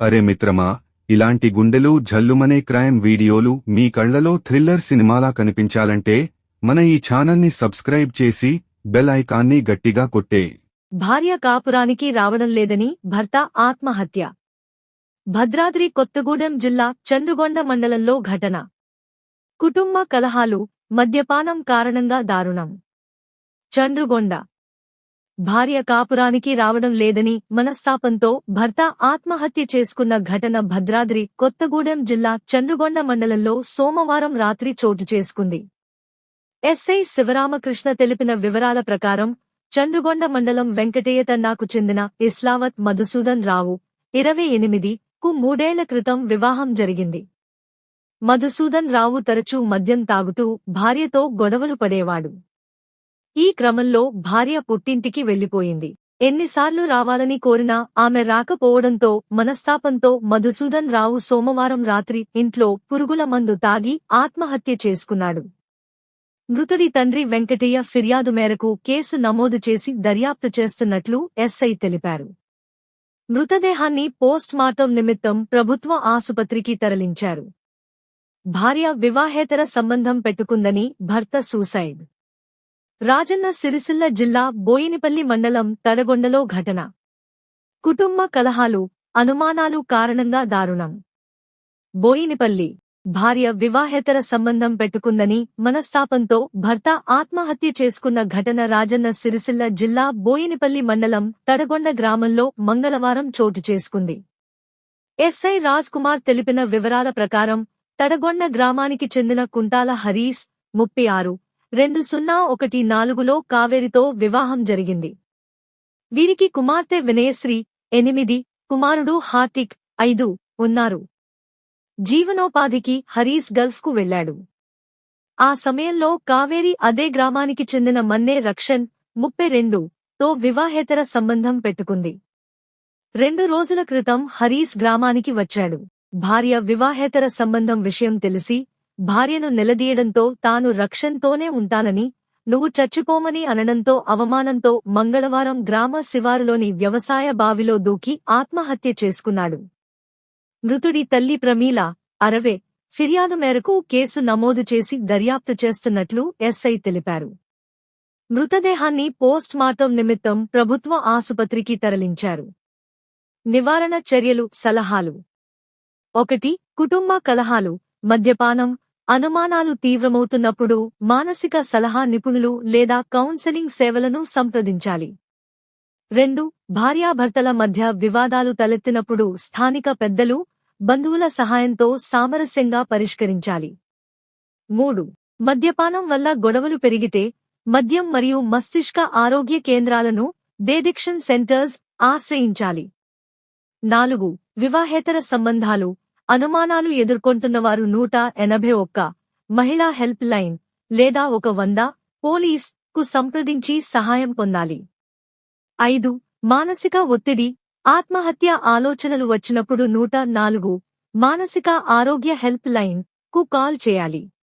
అరే మిత్రమా ఇలాంటి గుండెలు జల్లుమనే క్రైమ్ వీడియోలు మీ కళ్ళలో థ్రిల్లర్ సినిమాలా కనిపించాలంటే మన ఈ ఛానల్ని సబ్స్క్రైబ్ చేసి బెల్ ఐకాన్ని గట్టిగా కొట్టే. భార్య కాపురానికి రావడం లేదని భర్త ఆత్మహత్య. భద్రాద్రి కొత్తగూడెం జిల్లా చంద్రుగొండ మండలంలో ఘటన. కుటుంబ కలహాలు మద్యపానం కారణంగా దారుణం. చంద్రుగొండ భార్య కాపురానికి రావడం లేదని మనస్తాపంతో భర్త ఆత్మహత్య చేసుకున్న ఘటన భద్రాద్రి కొత్తగూడెం జిల్లా చంద్రుగొండ మండలంలో సోమవారం రాత్రి చోటు చేసుకుంది. ఎస్ఐ శివరామకృష్ణ తెలిపిన వివరాల ప్రకారం చంద్రుగొండ మండలం వెంకటేయతన్నాకు తండాకు చెందిన ఇస్లావత్ మధుసూదన్ రావు ఇరవై ఎనిమిది కు మూడేళ్ళ క్రితం వివాహం జరిగింది. మధుసూదన్ రావు తరచూ మద్యం తాగుతూ భార్యతో గొడవలు పడేవాడు. ఈ క్రమంలో భార్య పుట్టింటికి వెళ్ళిపోయింది ఎన్నిసార్లు రావాలని కోరినా ఆమె రాకపోవడంతో మనస్తాపంతో మధుసూదన్ రావు సోమవారం రాత్రి ఇంట్లో పురుగుల మందు తాగి ఆత్మహత్య చేసుకున్నాడు. మృతుడి తండ్రి వెంకటయ్య ఫిర్యాదు మేరకు కేసు నమోదు చేసి దర్యాప్తు చేస్తున్నట్లు ఎస్ఐ తెలిపారు. మృతదేహాన్ని పోస్ట్మార్టం నిమిత్తం ప్రభుత్వ ఆసుపత్రికి తరలించారు. భార్య వివాహేతర సంబంధం పెట్టుకుందని భర్త సూసైడ్ రాజన్న సిరిసిల్ల జిల్లా బోయినిపల్లి మండలం తడగొండలో ఘటన. కుటుంబ కలహాలు అనుమానాలు కారణంగా దారుణం. బోయినిపల్లి భార్య వివాహేతర సంబంధం పెట్టుకుందని మనస్తాపంతో భర్త ఆత్మహత్య చేసుకున్న ఘటన రాజన్న సిరిసిల్ల జిల్లా బోయినిపల్లి మండలం తడగొండ గ్రామంలో మంగళవారం చోటు చేసుకుంది. ఎస్ఐ రాజ్ కుమార్ తెలిపిన వివరాల ప్రకారం తడగొండ గ్రామానికి చెందిన కుంటాల హరీస్ ముప్పై ఆరు రెండు సున్నా ఒకటి నాలుగులో కావేరితో వివాహం జరిగింది. వీరికి కుమార్తె వినయశ్రీ ఎనిమిది కుమారుడు హార్టిక్ ఐదు ఉన్నారు. జీవనోపాధికి హరీస్ గల్ఫ్కు వెళ్ళాడు ఆ సమయంలో కావేరి అదే గ్రామానికి చెందిన మన్నే రక్షన్ ముప్పై రెండు తో వివాహేతర సంబంధం పెట్టుకుంది. రెండు రోజుల క్రితం హరీస్ గ్రామానికి వచ్చాడు. భార్య వివాహేతర సంబంధం విషయం తెలిసి భార్యను నిలదీయడంతో తాను రక్షన్తోనే ఉంటానని నువ్వు చచ్చిపోమని అనడంతో అవమానంతో మంగళవారం గ్రామ శివారులోని వ్యవసాయ బావిలో దూకి ఆత్మహత్య చేసుకున్నాడు. మృతుడి తల్లి ప్రమీల అరవే ఫిర్యాదు మేరకు కేసు నమోదు చేసి దర్యాప్తు చేస్తున్నట్లు ఎస్ఐ తెలిపారు. మృతదేహాన్ని పోస్ట్ మార్టం నిమిత్తం ప్రభుత్వ ఆసుపత్రికి తరలించారు. నివారణ చర్యలు సలహాలు. ఒకటి కుటుంబ కలహాలు మద్యపానం అనుమానాలు తీవ్రమవుతున్నప్పుడు మానసిక సలహా నిపుణులు లేదా కౌన్సెలింగ్ సేవలను సంప్రదించాలి. రెండు భార్యాభర్తల మధ్య వివాదాలు తలెత్తినప్పుడు స్థానిక పెద్దలు బంధువుల సహాయంతో సామరస్యంగా పరిష్కరించాలి. మూడు మద్యపానం వల్ల గొడవలు పెరిగితే మద్యం మరియు మస్తిష్క ఆరోగ్య కేంద్రాలను డేడిక్షన్ సెంటర్స్ ఆశ్రయించాలి. నాలుగు వివాహేతర సంబంధాలు అనుమానాలు ఎదుర్కొంటున్నవారు నూట ఎనభై ఒక్క. మహిళా హెల్ప్ లైన్ లేదా ఒక వంద. పోలీస్కు సంప్రదించి సహాయం పొందాలి. ఐదు. మానసిక ఒత్తిడి. ఆత్మహత్య ఆలోచనలు వచ్చినప్పుడు నూట నాలుగు. మానసిక ఆరోగ్య హెల్ప్ లైన్కు కాల్ చేయాలి.